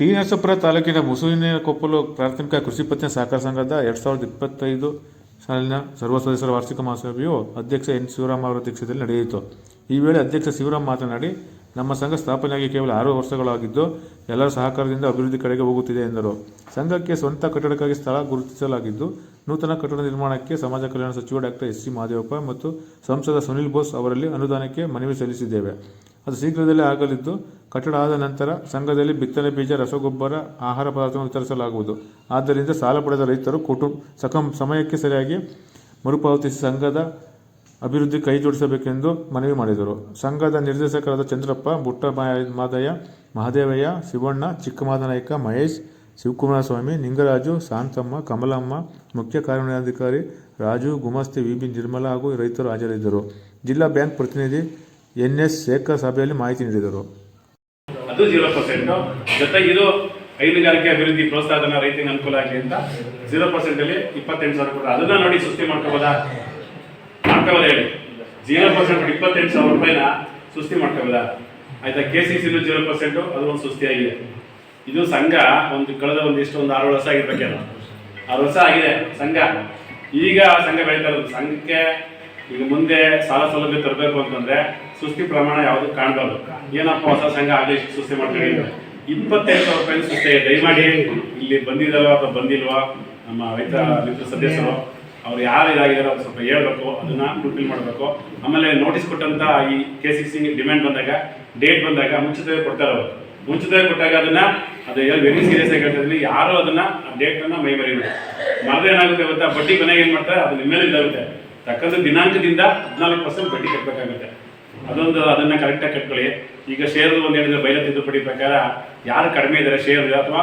T Narasipura ತಾಲೂಕಿನ ಮುಸುವಿನ ಕೊಪ್ಪಲು ಪ್ರಾಥಮಿಕ ಕೃಷಿ ಪತ್ತಿನ ಸಹಕಾರ ಸಂಘದ ಎರಡು ಸಾವಿರದ ಇಪ್ಪತ್ತೈದು ಸಾಲಿನ ಸರ್ವ ಸದಸ್ಯರ ವಾರ್ಷಿಕ ಮಹಾಸಭೆಯು ಅಧ್ಯಕ್ಷ ಎನ್ ಶಿವರಾಮ್ ಅವರ ಅಧ್ಯಕ್ಷತೆಯಲ್ಲಿ ನಡೆಯಿತು. ಈ ವೇಳೆ ಅಧ್ಯಕ್ಷ ಶಿವರಾಮ್ ಮಾತನಾಡಿ, ನಮ್ಮ ಸಂಘ ಸ್ಥಾಪನೆಯಾಗಿ ಕೇವಲ ಆರು ವರ್ಷಗಳಾಗಿದ್ದು ಎಲ್ಲರ ಸಹಕಾರದಿಂದ ಅಭಿವೃದ್ಧಿ ಕಡೆಗೆ ಹೋಗುತ್ತಿದೆ ಎಂದರು. ಸಂಘಕ್ಕೆ ಸ್ವಂತ ಕಟ್ಟಡಕ್ಕಾಗಿ ಸ್ಥಳ ಗುರುತಿಸಲಾಗಿದ್ದು, ನೂತನ ಕಟ್ಟಡ ನಿರ್ಮಾಣಕ್ಕೆ ಸಮಾಜ ಕಲ್ಯಾಣ ಸಚಿವ ಡಾಕ್ಟರ್ ಎಸ್ ಸಿ ಮಹದೇವಪ್ಪ ಮತ್ತು ಸಂಸದ ಸುನಿಲ್ ಬೋಸ್ ಅವರಲ್ಲಿ ಅನುದಾನಕ್ಕೆ ಮನವಿ ಸಲ್ಲಿಸಿದ್ದೇವೆ. ಅದು ಶೀಘ್ರದಲ್ಲೇ ಆಗಲಿದ್ದು, ಕಟ್ಟಡ ಆದ ನಂತರ ಸಂಘದಲ್ಲಿ ಬಿತ್ತನೆ ಬೀಜ, ರಸಗೊಬ್ಬರ, ಆಹಾರ ಪದಾರ್ಥವನ್ನು ವಿತರಿಸಲಾಗುವುದು. ಆದ್ದರಿಂದ ಸಾಲ ಪಡೆದ ರೈತರು ಕುಟುಂಬ ಸಕಂ, ಸಮಯಕ್ಕೆ ಸರಿಯಾಗಿ ಮರುಪಾವತಿಸಿ ಸಂಘದ ಅಭಿವೃದ್ಧಿ ಕೈ ಜೋಡಿಸಬೇಕೆಂದು ಮನವಿ ಮಾಡಿದರು. ಸಂಘದ ನಿರ್ದೇಶಕರಾದ ಚಂದ್ರಪ್ಪ ಬುಟ್ಟ ಮಾದಯ್ಯ ಮಹದೇವಯ್ಯ, ಶಿವಣ್ಣ, ಚಿಕ್ಕಮಾದನಾಯಕ, ಮಹೇಶ್ ಶಿವಕುಮಾರ ಸ್ವಾಮಿ ನಿಂಗರಾಜು, ಶಾಂತಮ್ಮ, ಕಮಲಮ್ಮ, ಮುಖ್ಯ ಕಾರ್ಯನಿರ್ವಹಣಾಧಿಕಾರಿ ರಾಜು, ಗುಮಾಸ್ತಿ ವಿ ಬಿ ನಿರ್ಮಲಾ ಹಾಗೂ ರೈತರು ಹಾಜರಿದ್ದರು. ಜಿಲ್ಲಾ ಬ್ಯಾಂಕ್ ಪ್ರತಿನಿಧಿ ಎನ್ ಎಸ್ ಶೇಖರ್ ಸಭೆಯಲ್ಲಿ ಮಾಹಿತಿ ನೀಡಿದರು. ಅದು ಜೀರೋ ಪರ್ಸೆಂಟ್ ಜೊತೆಗೆ ಇದು ಹೈನುಗಾರಿಕೆ ಅಭಿವೃದ್ಧಿ ಪ್ರೋತ್ಸಾಹನ ರೈತರಿಗೆ ಅನುಕೂಲ ಆಗಲಿ ಅಂತ ಜೀರೋ ಪರ್ಸೆಂಟ್ ಅಲ್ಲಿ ಇಪ್ಪತ್ತೆಂಟು ಸಾವಿರ ಕೊಟ್ಟರು ಅದನ್ನ ನೋಡಿ ಸುಸ್ತಿ ಮಾಡ್ಕೋಬೋದಾ? ಮಾಡ್ಕೋಬೋದ ಹೇಳಿ. ಜೀರೋ ಪರ್ಸೆಂಟ್ ಇಪ್ಪತ್ತೆಂಟು ಸಾವಿರ ರೂಪಾಯಿನ ಸುಸ್ತಿ ಮಾಡ್ಕೋಬೋದಾ? ಆಯ್ತಾ? K C C zero percent ಅದು ಒಂದು ಸುಸ್ತಿ ಆಗಿದೆ. ಇದು ಸಂಘ ಒಂದು ಕಳೆದ ಒಂದಿಷ್ಟು ಒಂದು ಆರು ವರ್ಷ ಆಗಿರ್ಬೇಕೇನೋ ಆರು ವರ್ಷ ಆಗಿದೆ ಸಂಘ. ಈಗ ಸಂಘ ಬೆಳೀತಾ ಇರೋದು. ಸಂಘಕ್ಕೆ ಈಗ ಮುಂದೆ ಸಾಲ ಸೌಲಭ್ಯ ತರಬೇಕು ಅಂತಂದ್ರೆ ಸುಸ್ತಿ ಪ್ರಮಾಣ ಯಾವುದು ಕಾಣಬಾರ್ದು. ಏನಪ್ಪ ಹೊಸ ಸಂಘ ಆಗಲಿ ಸುಸ್ತಿ ಮಾಡ್ತೀವಿ. ಇಪ್ಪತ್ತೈದು ಸಾವಿರ ರೂಪಾಯಿ ಸುಸ್ತಿ ದಯಮಾಡಿ ಇಲ್ಲಿ ಬಂದಿದ್ದಲ್ವ ಅಥವಾ ಬಂದಿಲ್ವಾ? ನಮ್ಮ ರೈತ ಮಿತ್ರ ಸದಸ್ಯರು, ಅವ್ರು ಯಾರು ಇದಾಗಿದಾರೋ ಅದು ಸ್ವಲ್ಪ ಹೇಳ್ಬೇಕು. ಅದನ್ನ ಫುಲ್ಫಿಲ್ ಮಾಡಬೇಕು. ಆಮೇಲೆ ನೋಟಿಸ್ ಕೊಟ್ಟಂತ ಈ ಕೆ ಸಿ ಸಿ ಡಿಮ್ಯಾಂಡ್ ಬಂದಾಗ ಡೇಟ್ ಬಂದಾಗ ಮುಂಚಿತವಾಗಿ ಕೊಡ್ತಾರೆ ಅವರು. ಮುಂಚಿತವಾಗಿ ಕೊಟ್ಟಾಗ ಅದನ್ನ, ಅದು ವೆರಿ ಸೀರಿಯಸ್ ಆಗಿ ಹೇಳ್ತಾ ಯಾರು ಅದನ್ನ ಡೇಟ್ ಅನ್ನ ಮೈ ಮರಿಬೇಕು ಮರದೇ ಏನಾಗುತ್ತೆ ಗೊತ್ತಾ? ಬಡ್ಡಿ ಮನೆಗೆ ಏನ್ ಮಾಡ್ತಾರೆ? ಅದು ನಿಮ್ಮ ಮೇಲೆ ಇದಾಗುತ್ತೆ. ತಕ್ಕಂಥ ದಿನಾಂಕದಿಂದ ಹದಿನಾಲ್ಕು ಪರ್ಸೆಂಟ್ ಬಡ್ಡಿ ಕಟ್ಟಬೇಕಾಗುತ್ತೆ ಅದೊಂದು ಅದನ್ನ ಕರೆಕ್ಟಾಗಿ ಕಟ್ಕೊಳ್ಳಿ. ಈಗ ಶೇರ್ ಒಂದು ಹೇಳಿದ್ರೆ ಬೈಲ ತಿದ್ದುಪಡಿ ಪ್ರಕಾರ ಯಾರು ಕಡಿಮೆ ಇದ್ದಾರೆ ಶೇರ್ ಅಥವಾ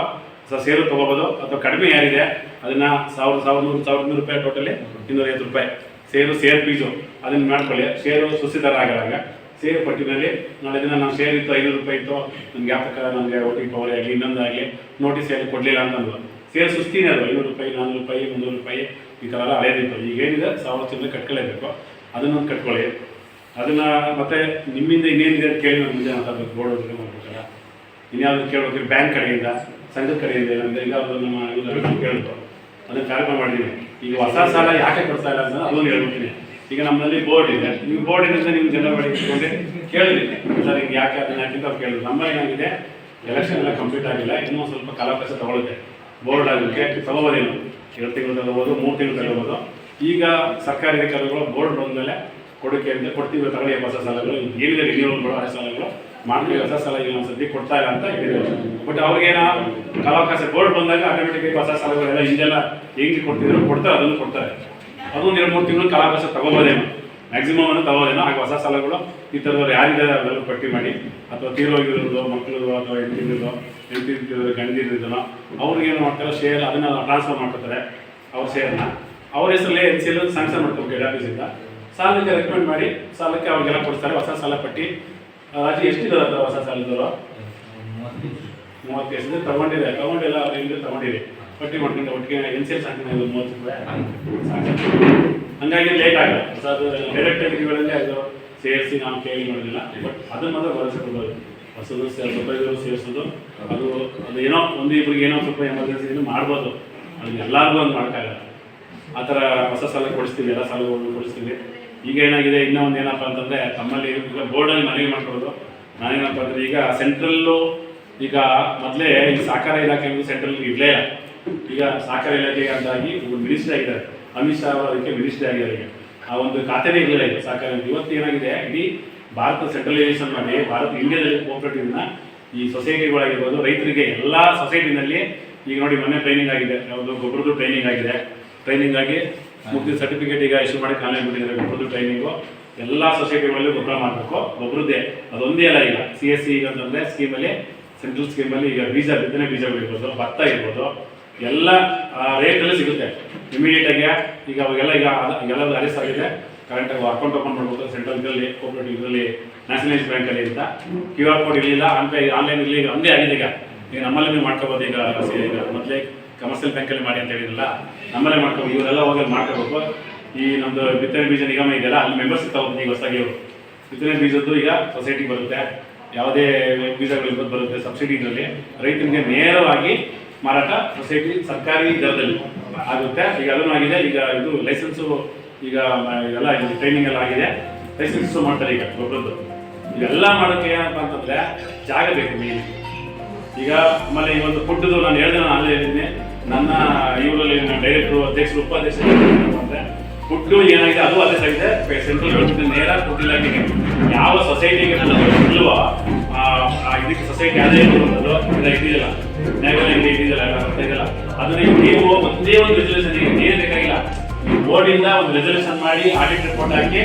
ಸೇರು ತಗೋಬೋದು? ಅಥವಾ ಕಡಿಮೆ ಯಾರಿದೆ? ಅದನ್ನ ಸಾವಿರ ಸಾವಿರದ ನೂರು ಸಾವಿರದ ನೂರು ರೂಪಾಯಿ ಟೋಟಲಿ ಇನ್ನೂರೈವತ್ತು ರೂಪಾಯಿ. ಸೇರು ಸೇರ್ ಫೀಸು ಅದನ್ನ ಮಾಡ್ಕೊಳ್ಳಿ. ಶೇರು ಸುಸ್ಥಿತರ ಆಗಾಗ ಸೇರು ಪಟ್ಟಿನಲ್ಲಿ ನಾಳೆ ದಿನ ನಾನು ಶೇರ್ ಇತ್ತು, ಐನೂರು ರೂಪಾಯಿ ಇತ್ತು. ನನಗೆ ಪ್ರಕಾರ ನನಗೆ ಒಟ್ಟಿಗೆ ಪವರ್ ಆಗಲಿ, ಇನ್ನೊಂದಾಗಲಿ ನೋಟಿಸ್ ಏನು ಕೊಡಲಿಲ್ಲ ಅಂತಂದ್ರು. ಸೇರ್ ಸುಸ್ತಿನೇ ಅದು, ಐನೂರು ರೂಪಾಯಿ ನಾನ್ನೂರು ರೂಪಾಯಿ, ಮುನ್ನೂರು ರೂಪಾಯಿ. ಈ ಥರ ಎಲ್ಲ ಹಳೇದಿತ್ತು. ಈಗ ಏನಿದೆ? ಸಾವಿರ ಚಿಲ್ಲರೆ ಕಟ್ಕೊಳ್ಳೇಬೇಕು ಅದನ್ನೊಂದು ಕಟ್ಕೊಳ್ಳಿ. ಅದನ್ನ ಮತ್ತೆ ನಿಮ್ಮಿಂದ ಇನ್ನೇನಿದೆ ಅಂತ ಕೇಳಿ ನಾನು ಮುಂದೆ ಮಾತಾಡಬೇಕು. ಬೋರ್ಡ್ ಒಳಗೆ ಮಾಡ್ಬೇಕಲ್ಲ ಇನ್ಯಾವ್ದು ಕೇಳಬೇಕು ಬ್ಯಾಂಕ್ ಕಡೆಯಿಂದ, ಸಂಘದ ಕಡೆಯಿಂದ ಏನಂದ್ರೆ ಈಗ ಅದು ನಮ್ಮ ಕೇಳಿದ್ರು ಅದನ್ನ ಕಾರ್ಯಕ್ರಮ ಮಾಡಿದ್ದೀನಿ ಈಗ ಹೊಸ ಸಾಲ ಯಾಕೆ ಕೊಡ್ತಾ ಇಲ್ಲ ಅಂತ ಅದನ್ನು ಹೇಳ್ಬಿಡ್ತೀನಿ ಈಗ ನಮ್ಮಲ್ಲಿ ಬೋರ್ಡ್ ಇದೆ. ನೀವು ಬೋರ್ಡ್ ಇದೆ ನಿಮ್ಮ ಜನ ಬಳಿ ಕೇಳಿದ್ದೀನಿ ಕೇಳಿದ್ರಿ ಸರ್, ಈಗ ಯಾಕೆ ಅದನ್ನ ಯಾಕಿಂತ ಅವ್ರು ಕೇಳಿದ್ರು. ನಮ್ಮಲ್ಲಿ ಏನಾಗಿದೆ? ಎಲೆಕ್ಷನ್ ಎಲ್ಲ ಕಂಪ್ಲೀಟ್ ಆಗಿಲ್ಲ. ಇನ್ನೂ ಒಂದ್ ಸ್ವಲ್ಪ ಕಾಲಾವಕಾಶ ತಗೊಳ್ಳುತ್ತೆ ಬೋರ್ಡ್ ಆಗೋಕ್ಕೆ ತಗೋಬೋದೇನು ಎರಡು ತಿಂಗಳು ತಗೋಬೋದು, ಮೂರು ತಿಂಗಳು ತಗೋಬೋದು. ಈಗ ಸರ್ಕಾರಿ ಅಧಿಕಾರಿಗಳು ಬೋರ್ಡ್ ಬಂದಮೇಲೆ ಕೊಡೋಕೆ ಅಂತ ಕೊಡ್ತೀವಿ, ತಗೊಳ್ಳಿ ಹೊಸ ಸಾಲಗಳು ಏನಿದೆ ರಿನ್ಯೂವಲ್ಗಳು ಹಳೆ ಸಾಲಗಳು ಮಾಡ್ತೀವಿ, ಹೊಸ ಸಾಲ ಈಗ ಒಂದು ಸದ್ಯ ಕೊಡ್ತಾ ಇಲ್ಲ ಅಂತ ಹೇಳಿದ್ರು ಬಟ್ ಅವ್ರಿಗೇನ ಕಾಲಾವಕಾಶ ಬೋರ್ಡ್ ಬಂದಾಗ ಆಟೋಮೆಟಿಕ್ ಹೊಸ ಸಾಲಗಳೆಲ್ಲ ಹಿಂದೆಲ್ಲ ಹೆಂಗೆ ಕೊಡ್ತಿದ್ರು ಕೊಡ್ತಾರೆ, ಅದನ್ನು ಕೊಡ್ತಾರೆ. ಅದೊಂದು ಎರಡು ಮೂರು ತಿಂಗಳು ಕಾಲಾವಕಾಶ ತಗೋಬೋದೇನೋ ಮ್ಯಾಕ್ಸಿಮಮ್ ಅನ್ನು ತಗೋದೇನೋ ಹಾಗೆ ಹೊಸ ಸಾಲಗಳು ಈ ಥರದವ್ರು ಯಾರಿದ್ದಾರೆ ಅದೆಲ್ಲ ಪಟ್ಟಿ ಮಾಡಿ. ಅಥವಾ ತೀರೋಗಿರೋದು ಮಕ್ಕಳದು ಅಥವಾ ಹೆಂಡತಿರೋದು ಹೆಂಡತಿ ಗಂಡಿರೋದನ್ನ ಅವ್ರಿಗೆ ಏನು ಮಾಡ್ತಾರೆ ಶೇರ್ ಅದನ್ನ ಟ್ರಾನ್ಸ್ಫರ್ ಮಾಡ್ಕೊತಾರೆ, ಅವ್ರ ಶೇರ್ನ ಅವ್ರ ಹೆಸರಲ್ಲೇ ಎನ್ ಸಿ ಎಲ್ ಸ್ಯಾಂಕ್ಷನ್ ಮಾಡ್ಕೋಬೇಕು ಆಫೀಸಿಂದ ಸಾಲಕ್ಕೆ ರೆಕಮೆಂಡ್ ಮಾಡಿ, ಸಾಲಕ್ಕೆ ಅವ್ರಿಗೆಲ್ಲ ಕೊಡ್ತಾರೆ ಹೊಸ ಸಾಲ ಪಟ್ಟಿ ರಾಜು ಎಷ್ಟಿದೆ ಹತ್ರ ಹೊಸ ಸಾಲದವರು? ಮೂವತ್ತು ಎಷ್ಟು ತಗೊಂಡಿದೆ, ತಗೊಂಡಿಲ್ಲ ಅವ್ರ ಹಿಂದೆ ತಗೊಂಡಿದೆ. ಪಟ್ಟಿ ಮಾಡ್ಕೊಂಡು, ಒಟ್ಟಿಗೆ ಎನ್ ಸಿ ಎಲ್ ಸಾಕಿನ ಮೂವತ್ತು ರೂಪಾಯಿ. ಸಾಕು. ಹಂಗಾಗಿ ಲೇಟ್ ಆಗಲ್ಲ ಹೊಸದು ಡೈರೆಕ್ಟ್ ಅಂಗಡಿಗಳಲ್ಲಿ ಅದು ಸೇರಿಸಿ ನಾವು ಕೇಳಿ ಮಾಡೋದಿಲ್ಲ ಬಟ್ ಅದನ್ನ ಮಾತ್ರ ಹೊಸದು ಇದು ಸೇರಿಸೋದು. ಅದು ಅದು ಏನೋ ಒಂದು ಇಬ್ಬರಿಗೆ ಏನೋ ಸ್ವಲ್ಪ ಎಮರ್ಜೆನ್ಸಿ ಮಾಡ್ಬೋದು. ಅದು ಎಲ್ಲರಿಗೂ ಒಂದು ಮಾಡೋಕ್ಕಾಗಲ್ಲ. ಆ ಥರ ಹೊಸ ಸಾಲ ಕೊಡಿಸ್ತೀವಿ, ಎಲ್ಲ ಸಾಲಗಳನ್ನು ಕೊಡಿಸ್ತೀವಿ. ಈಗ ಏನಾಗಿದೆ, ಇನ್ನೂ ಒಂದು ಏನಪ್ಪ ಅಂತಂದರೆ ತಮ್ಮಲ್ಲಿ ಈಗ ಬೋರ್ಡಲ್ಲಿ ಮನವಿ ಮಾಡ್ಕೊಳ್ಳೋದು ನಾನೇನಪ್ಪ ಅಂದರೆ ಈಗ ಸೆಂಟ್ರಲ್ಲು ಈಗ ಮೊದಲೇ ಈ ಸಹಕಾರ ಇಲಾಖೆ ಅನ್ನೋದು ಸೆಂಟ್ರಲ್ ಇರಲೇ ಇಲ್ಲ. ಈಗ ಸಹಕಾರ ಇಲಾಖೆ ಅಂತಾಗಿ ಒಂದು ಮಿನಿಸ್ಟ್ರಿ ಆಗಿದ್ದಾರೆ. ಅಮಿತ್ ಶಾ ಅವರು ಅದಕ್ಕೆ ಮಿನಿಸ್ಟ್ರಿ ಆಗಿದ್ದಾರೆ ಈಗ. ಆ ಒಂದು ಖಾತೆನೇ ಇರಲಿಲ್ಲ ಈಗ ಸಹಕಾರ ಇವತ್ತು ಏನಾಗಿದೆ, ಇಡೀ ಭಾರತ ಸೆಂಟ್ರಲೈಸೇಷನ್ ಮಾಡಿ ಭಾರತ ಇಂಡಿಯಾದಲ್ಲಿ ಕೋಪರೇಟಿವ್ನ ಈ ಸೊಸೈಟಿಗಳಾಗಿರ್ಬೋದು, ರೈತರಿಗೆ ಎಲ್ಲ ಸೊಸೈಟಿನಲ್ಲಿ ಈಗ ನೋಡಿ ಮೊನ್ನೆ ಟ್ರೈನಿಂಗ್ ಆಗಿದೆ. ಯಾವುದು ಗೊಬ್ಬರದ್ದು ಟ್ರೈನಿಂಗ್ ಆಗಿದೆ. ಟ್ರೈನಿಂಗ್ ಆಗಿ ಮುಗಿದ ಸರ್ಟಿಫಿಕೇಟ್ ಈಗ ಇಶ್ಯೂ ಮಾಡಿ ಕಾಲೇಜ್ ಬಿಟ್ಟಿದ್ದಾರೆ. ಗೊಬ್ಬರದ್ದು ಟ್ರೈನಿಂಗು ಎಲ್ಲ ಸೊಸೈಟಿಗಳಲ್ಲಿ ಗೊಬ್ಬರ ಮಾಡಬೇಕು. ಗೊಬ್ಬರದ್ದೇ. ಅದೊಂದೇ ಅಲ್ಲ ಈಗ. ಸಿ ಎಸ್ ಸಿ ಅಂತಂದರೆ ಸ್ಕೀಮಲ್ಲಿ ಸೆಂಟ್ರಲ್ ಸ್ಕೀಮಲ್ಲಿ ಈಗ ಬೀಜ, ಬಿತ್ತನೆ ಬೀಜಗಳಿರ್ಬೋದು ಭತ್ತ ಇರ್ಬೋದು. ಎಲ್ಲ ರೇಟಲ್ಲಿ ಸಿಗುತ್ತೆ. ಇಮಿಡಿಯೇಟ್ ಆಗಿ ಈಗ ಅವಾಗೆಲ್ಲ ಈಗ ಎಲ್ಲ ಅರೆಸ್ಟ್ ಆಗಿದೆ ಕರೆಂಟಾಗಿ ಅಕೌಂಟ್ ಓಪನ್ ಮಾಡ್ಬೇಕು ಸೆಂಟ್ರಲ್ ಇದರಲ್ಲಿ ಕೋಪರೇಟಿವ್ ಇದರಲ್ಲಿ ನ್ಯಾಷನಲೈಸ್ ಬ್ಯಾಂಕಲ್ಲಿ ಅಂತ. ಕ್ಯೂ ಆರ್ ಕೋಡ್ ಇರಲಿಲ್ಲ ಆನ್ಪೇ ಆನ್ಲೈನ್ ಇರಲಿ ಈಗ ಒಂದೇ ಆಗಿದೆ ಈಗ. ಈಗ ನಮ್ಮಲ್ಲಿ ನೀವು ಮಾಡ್ಕೋಬೋದು ಈಗ ಈಗ ಮೊದಲೇ ಕಮರ್ಷಿಯಲ್ ಬ್ಯಾಂಕಲ್ಲಿ ಮಾಡಿ ಅಂತ ಹೇಳಿದ್ರಲ್ಲ, ನಮ್ಮಲ್ಲೇ ಮಾಡ್ಕೋಬೇಕು ಇವರೆಲ್ಲ ಹೋಗಿ ಮಾಡ್ಕೋಬೇಕು. ಈ ನಮ್ಮದು ಬಿತ್ತನೆ ಬೀಜ ನಿಗಮ ಇದೆಯಲ್ಲ, ಅಲ್ಲಿ ಮೆಂಬರ್ಸ್ ತಗೋಬೋದು ಈಗ ಹೊಸದಾಗಿ ಇವರು. ಬಿತ್ತನೆ ಬೀಜದ್ದು ಈಗ ಸೊಸೈಟಿ ಬರುತ್ತೆ. ಯಾವುದೇ ಬೀಜಗಳು ಬರುತ್ತೆ ಸಬ್ಸಿಡಿ ಇದರಲ್ಲಿ. ರೈತನಿಗೆ ನೇರವಾಗಿ ಮಾರಾಟ ಸೊಸೈಟಿ ಸರ್ಕಾರಿ ದರದಲ್ಲಿ ಆಗುತ್ತೆ. ಈಗ ಅದನ್ನು ಆಗಿದೆ, ಈಗ ಇದು ಲೈಸೆನ್ಸು ಈಗ ಎಲ್ಲ ಇಲ್ಲಿ ಟ್ರೈನಿಂಗ್ ಎಲ್ಲ ಆಗಿದೆ. ಲೈಸೆನ್ಸ್ ಮಾಡ್ತಾರೆ ಈಗ ಗೊಬ್ಬರದ್ದು ಇವೆಲ್ಲ ಮಾಡೋಕ್ಕೆ ಏನಪ್ಪ ಅಂತಂದ್ರೆ ಜಾಗ ಬೇಕು ಮೇನ್ ಈಗ ಆಮೇಲೆ ಈ ಒಂದು ಫುಡ್ದು ನಾನು ಹೇಳಿದೆ ನಾನು ಅಲ್ಲೇ ಹೇಳಿದ್ದೀನಿ ನನ್ನ ಇವರಲ್ಲಿ ಡೈರೆಕ್ಟ್ರು ಅಧ್ಯಕ್ಷರು ಉಪಾಧ್ಯಕ್ಷರು ಅಂದ್ರೆ ಫುಡ್ಡು ಏನಾಗಿದೆ ಅದು ಅಲ್ಲೇ ಆಗಿದೆ ಸೆಂಟ್ರಲ್ ಗೌರ್ಮೆಂಟ್ ನೇರ ಫುಡ್ ಇಲಾಖೆಗೆ ಯಾವ ಸೊಸೈಟಿಗೆ ನನ್ನ ಆ, ಇದಕ್ಕೆ ಸೊಸೈಟಿ ಅದೇ ಇರುವಂಥದ್ದು. ಇದು ಇದೆಯಲ್ಲ ನ್ಯಾಯಬೆಲೆ ಅಂಗಡಿ ಇದೆಯಲ್ಲ. ಅದನ್ನ ನೀವು ಒಂದೇ ಒಂದು ರೆಸಲ್ಯೂಷನ್ ನೀವು ಬೋರ್ಡಿಂದ ಒಂದು ರೆಸಲ್ಯೂಷನ್ ಮಾಡಿ ಆಡಿಟ್ ರಿಪೋರ್ಟ್ ಹಾಕಿ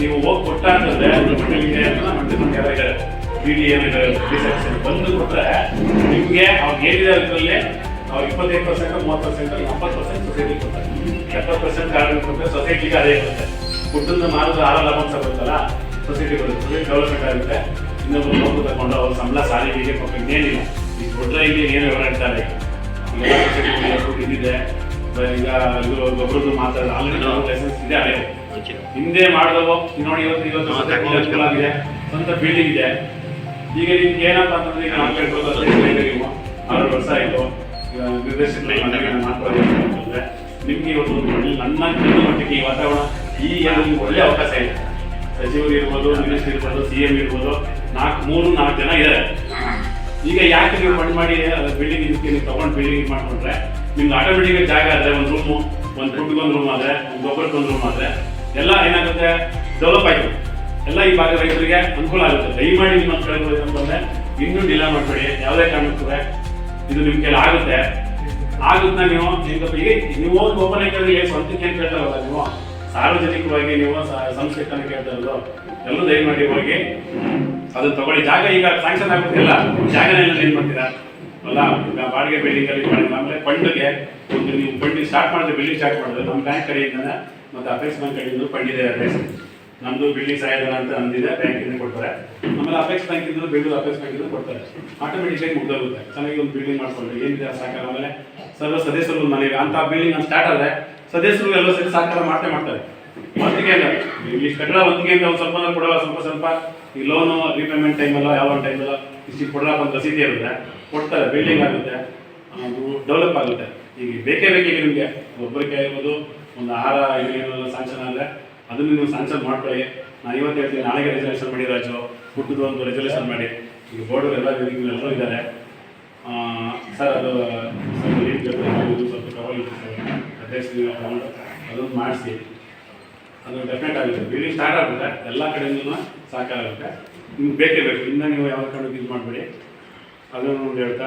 ನೀವು ಹೋಗಿ ಕೊಟ್ಟ ಅಂತಂದ್ರೆ ಅಂತ ಮಂತ್ರಿ ಯಾರು ಇದ್ದಾರೆ ಬಿ ಡಿ ಬಂದು ಕೊಟ್ಟರೆ ನಿಮಗೆ ಅವ್ರಿಗೆ ಏನಿದೆ ಅದರಲ್ಲಿ ಅವ್ರು ಇಪ್ಪತ್ತೈದು ಪರ್ಸೆಂಟ್ ಮೂವತ್ತು ಪರ್ಸೆಂಟ್ ಎಪ್ಪತ್ತು ಪರ್ಸೆಂಟ್ ಸೊಸೈಟಿ ಕೊಡ್ತಾರೆ. ಎಪ್ಪತ್ತು ಪರ್ಸೆಂಟ್ ಕಾರ್ಡ್ ಕೊಟ್ಟರೆ ಸೊಸೈಟಿಗೆ ಅದೇ ಇರುತ್ತೆ. ಫುಡ್ಡನ್ನು ಮಾರೋದು ಆರ ಲಾಭಾಂಶ ಬರುತ್ತಲ್ಲ ಸೊಸೈಟಿ ಬರುತ್ತೆ. ಡೆವಲಪ್ಮೆಂಟ್ ಆಗುತ್ತೆ. ಇನ್ನೊಬ್ಬರು ಲೋನ್ ತಗೊಂಡು ಅವ್ರ ಸಂಬಳ ಸಾಲಿಗೆ ಪಾಪ ಇನ್ನೇನಿಲ್ಲ ಈ ಕೊಟ್ಟರೆ ಇಲ್ಲಿ ಏನು ವಿವರ ಇರ್ತಾರೆ ಈಗ ಇದು ಗೊಬ್ಬರದ್ದು ಮಾತಾಡೋದು. ಆಲ್ರೆಡಿ ಲೈಸೆನ್ಸ್ ಇದೆ ಅದೇ. ಹಿಂದೆ ಮಾಡಿದವೋ. ನೋಡಿ ಇವತ್ತು ಇವತ್ತು ಅನುಕೂಲ ಆಗಿದೆ. ಸ್ವಂತ ಬಿಲ್ಡಿಂಗ್ ಇದೆ. ಈಗ ನಿಮ್ಗೆ ಏನಪ್ಪ ಅಂತಂದ್ರೆ ಈಗ ನಾವು ಕೇಳ್ಕೊಳ್ಳೋದು ನೀವು ಆರು ವರ್ಷ ಆಯಿತು. ಈಗ ನಿರ್ದೇಶಕರು ಮನೆಗೆ ಮಾಡ್ಕೊಳ್ಳಿ ಅಂತಂದ್ರೆ ನಿಮ್ಗೆ ಇವತ್ತು ಒಂದು ಒಳ್ಳೆ ನನ್ನ ಮಟ್ಟಿಗೆ ಈ ವಾತಾವರಣ ಈ ಎಲ್ಲ ನಿಮ್ಗೆ ಒಳ್ಳೆ ಅವಕಾಶ ಇದೆ. ಸಚಿವರು ಇರ್ಬೋದು ಮಿನಿಸ್ಟರ್ ಇರ್ಬೋದು ಸಿ ಎಂ ಇರ್ಬೋದು ನಾಲ್ಕು ಮೂರು ನಾಲ್ಕು ಜನ ಇದ್ದಾರೆ. ಈಗ ಯಾಕೆ ನೀವು ಫಂಡ್ ಮಾಡಿ ಬಿಲ್ಡಿಂಗ್ ಇದಕ್ಕೆ ನೀವು ತಗೊಂಡು ಬಿಲ್ಡಿಂಗ್ ಮಾಡ್ಕೊಂಡ್ರೆ? ನಿಮ್ಗೆ ಆಟೋಮೆಟಿಕ್ ಜಾಗ ಆದ್ರೆ ಒಂದು ರೂಮು ಒಂದು ಫುಡ್ಗೆ ಒಂದು ರೂಮ್ ಆದ್ರೆ ಒಂದು ಗೊಬ್ಬರಕ್ಕೆ ಒಂದು ರೂಮ್ ಆದ್ರೆ, ಎಲ್ಲ ಏನಾಗುತ್ತೆ? ಡೆವಲಪ್ ಆಯ್ತು. ಎಲ್ಲ ಈ ಭಾಗದ ರೈತರಿಗೆ ಅನುಕೂಲ ಆಗುತ್ತೆ. ದಯಮಾಡಿ ನಿಮ್ಮ ಕಡೆ ಅಂತಂದ್ರೆ ಇನ್ನೂ ಡಿಲ ಮಾಡಬೇಡಿ. ಯಾವುದೇ ಕಾರಣಕ್ಕೂ ಇದು ನಿಮ್ ಕೈಲಿ ಆಗುತ್ತೆ. ಆಗುತ್ತೆ ನೀವು? ಈಗ ನೀವು ಓದ್ ಆಗಿ ಕೇಳಿದ್ರೆ ಸ್ವಂತಕ್ಕೆ ಏನು ಕೇಳ್ತಾರಲ್ಲ ನೀವು? ಸಾರ್ವಜನಿಕವಾಗಿ ನೀವು ಸ- ಸಂಸ್ಥೆ ತನಕ ಕೇಳ್ತಾ ಇರೋದು ಎಲ್ಲೂ ದಯಮಾಡಿ ಹೋಗಿ. ಅದನ್ನ ತಗೊಳ್ಳಿ. ಜಾಗ ಈಗ ಸ್ಯಾಂಕ್ಷನ್ ಆಗುತ್ತಿಲ್ಲ ಜಾಗನ ಏನ್ ಮಾಡ್ತೀರಾ? ಅಲ್ಲ ಬಾಡಿಗೆ ಬಿಲ್ಡಿಂಗ್ ಅಲ್ಲಿ ಮಾಡಿದ್ರೆ ಆಮೇಲೆ ಫಂಡ್ಗೆ ಒಂದು ನೀವು ಫಂಡಿಂಗ್ ಸ್ಟಾರ್ಟ್ ಮಾಡಿದ್ರೆ ಬಿಲ್ಡಿಂಗ್ ಸ್ಟಾರ್ಟ್ ಮಾಡಿದ್ರೆ ನಮ್ಮ ಬ್ಯಾಂಕ್ ಕಡೆಯಿಂದ ಮತ್ತೆ ಅಪೆಕ್ಸ್ ಬ್ಯಾಂಕ್ ಕಡೆಯಿಂದ ಪಂಡಿದೆ ಇದೆ ಅಪೆಕ್ಸ್ ಬಿಲ್ಡಿಂಗ್ ಸಹಾಯಧನ ಅಂತ ನಮ್ದಿದೆ ಬ್ಯಾಂಕಿಂದ ಕೊಡ್ತಾರೆ. ಆಮೇಲೆ ಅಪೆಕ್ಸ್ ಬ್ಯಾಂಕ್ ಇದ್ದು ಬೆಂಗಳೂರು ಅಪೆಕ್ಸ್ ಬ್ಯಾಂಕ್ ಇದ್ದು ಕೊಡ್ತಾರೆ. ಆಟೋಮೆಟಿಕ್ ಆಗಿ ಮುಗ್ದೋಗುತ್ತೆ. ಚೆನ್ನಾಗಿ ಒಂದು ಬಿಲ್ಡಿಂಗ್ ಮಾಡ್ಕೊಂಡ್ರೆ. ಏನಿದೆ ಸಾಕಾಗ? ಆಮೇಲೆ ಸರ್ವ ಸದಸ್ಯರು ಮನೆಗೆ ಅಂತ ಬಿಲ್ಡಿಂಗ್ ಸ್ಟಾರ್ಟ್ ಆದ್ರೆ ಸದಸ್ಯರು ಎಲ್ಲ ಸೇರಿ ಸಹಕಾರ ಮಾಡ್ತೇ ಮಾಡ್ತಾರೆ. ಒಂದಿಗೆ ಇಲ್ಲ ಕಟ್ಟಡ ಅಂತ ಒಂದು ಸ್ವಲ್ಪ ಕೊಡಲ್ಲ ಸ್ವಲ್ಪ ಸ್ವಲ್ಪ. ಈ ಲೋನು ರೀಪೇಮೆಂಟ್ ಟೈಮಲ್ಲ ಯಾವ ಟೈಮಲ್ಲ ಇಷ್ಟು ಕೊಡಲ್ಲ ಒಂದು ರಸೀದಿ ಇರುತ್ತೆ. ಕೊಡ್ತಾರೆ ಬಿಲ್ಡಿಂಗ್ ಆಗುತ್ತೆ ಅದು ಡೆವಲಪ್ ಆಗುತ್ತೆ. ಈಗ ಬೇಕೇ ಬೇಕೀಗ ನಿಮಗೆ ಒಬ್ಬರಿಗೆ ಇರ್ಬೋದು ಒಂದು ಆಹಾರ ಏನೇನೆಲ್ಲ ಸ್ಯಾಂಕ್ಷನ್ ಆದರೆ ಅದನ್ನು ನೀವು ಸ್ಯಾಂಕ್ಷನ್ ಮಾಡ್ಕೊಳ್ಳಿ. ನಾನು ಇವತ್ತು ಹೇಳ್ತೀನಿ ನಾಳೆಗೆ ರೆಸಲ್ಯೂಷನ್ ಮಾಡಿ ರಾಜು ಹುಟ್ಟಿದ ಒಂದು ರೆಸಲ್ಯೂಷನ್ ಮಾಡಿ. ಈಗ ಬೋರ್ಡ್ ಎಲ್ಲ ಎಲ್ಲರೂ ಇದ್ದಾರೆ. ಸರ್ ಅದು ಸ್ವಲ್ಪ ಬೇಕು, ಸ್ವಲ್ಪ ಅಡ್ರೆಸ್ ತಗೊಂಡು ಅದನ್ನು ಮಾಡಿಸಿ. ಅದು ಡೆಫಿನೆಟ್ ಆಗುತ್ತೆ. ಬಿಲ್ಡಿಂಗ್ ಸ್ಟಾರ್ಟ್ ಆಗುತ್ತೆ. ಎಲ್ಲ ಕಡೆಯಿಂದ ಸಾಕಾರ ಆಗುತ್ತೆ. ನಿಮ್ಗೆ ಬೇಕೇ ಬೇಕು. ಇನ್ನು ನೀವು ಯಾವ ಕಡೆ ಇದು ಮಾಡಬೇಡಿ. ಅದನ್ನು ಒಂದು ಹೇಳ್ತಾ.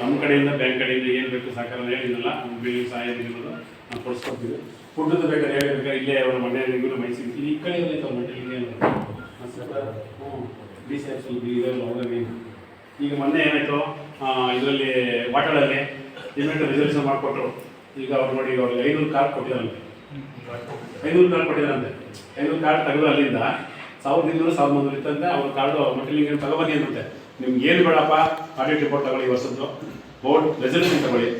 ನಮ್ಮ ಕಡೆಯಿಂದ ಬ್ಯಾಂಕ್ ಕಡೆಯಿಂದ ಏನು ಬೇಕು ಸಾಕಾರ ಹೇಳಿದ್ನಲ್ಲ ನಮ್ಮ ಬಿಲ್ಡಿಂಗ್ ಸಹಾಯ ಇರೋದು ನಾವು ಕೊಡಿಸ್ಕೊಡ್ತೀವಿ. ಫುಡ್ದು ಬೇಕಾದ್ರೆ ಹೇಳಿ ಬೇಕಾದ್ರೆ ಇಲ್ಲೇ ಅವರ ಮನೆ ನಿಮಗೂ ಮೈಸೂರು ಈ ಕಡೆ ಮನೆ ಇಲ್ಲಿ ಹ್ಞೂ ಡಿ ಸಿ ಎಫ್ ಇದೆ ಅವ್ರಿಗೆ ಈಗ ಮೊನ್ನೆ ಏನಾಯಿತು? ಇದರಲ್ಲಿ ವಾಟರಲ್ಲಿ ಇನ್ವೆಂಟ್ ರಿಸರ್ವೇಷನ್ ಮಾಡಿಕೊಟ್ರು. ಈಗ ಅವ್ರು ನೋಡಿ ಅವ್ರಿಗೆ ಐನೂರು ಕಾರ್ಡ್ ಕೊಟ್ಟಿದ್ದಾರಂತೆ ಐನೂರು ಕಾರ್ಡ್ ಕೊಟ್ಟಿದ್ದಾರಂತೆ ಐನೂರು ಕಾರ್ಡ್ ತೆಗೆದು ಅಲ್ಲಿಂದ ಸಾವಿರದ ಇನ್ನೂರು ಸಾವಿರದ ಮುನ್ನೂರು ಇತ್ತಂತೆ ಅವ್ರ ಕಾರ್ಡು ಮಕ್ಕಳಿಗೆ ತಗೊಬನ್ನಿ ಅಂತಂತೆ ನಿಮ್ಗೆ ಏನು ಬೇಡಪ್ಪ? ಆಡಿಟ್ ರಿಪೋರ್ಟ್ ತಗೊಳ್ಳಿ ಈ ವರ್ಷದ್ದು. ಬೋರ್ಡ್ ರೆಸಲ್ಯೂಷನ್ ತಗೊಳ್ಳಿ.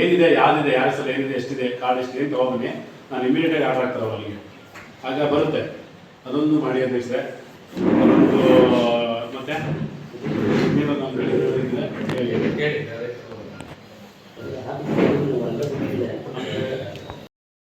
ಏನಿದೆ ಯಾವ್ದಿದೆ ಯಾರ ಸಲ ಏನಿದೆ ಎಷ್ಟಿದೆ ಕಾರ್ಡ್ ಎಷ್ಟಿದೆ ಅಂತ ತಗೊಬನ್ನಿ ನಾನು ಇಮಿಡಿಯೇಟಾಗಿ ಆರ್ಡರ್ ಆಗ್ತಾರೆ ಅಲ್ಲಿಗೆ ಆಗ ಬರುತ್ತೆ. ಅದೊಂದು ಮಾಡಿ ಅಂತ ಮತ್ತೆ ಹೇಳಿದ್ರೆ ಹೇಳಿ. ಹೇಳಿ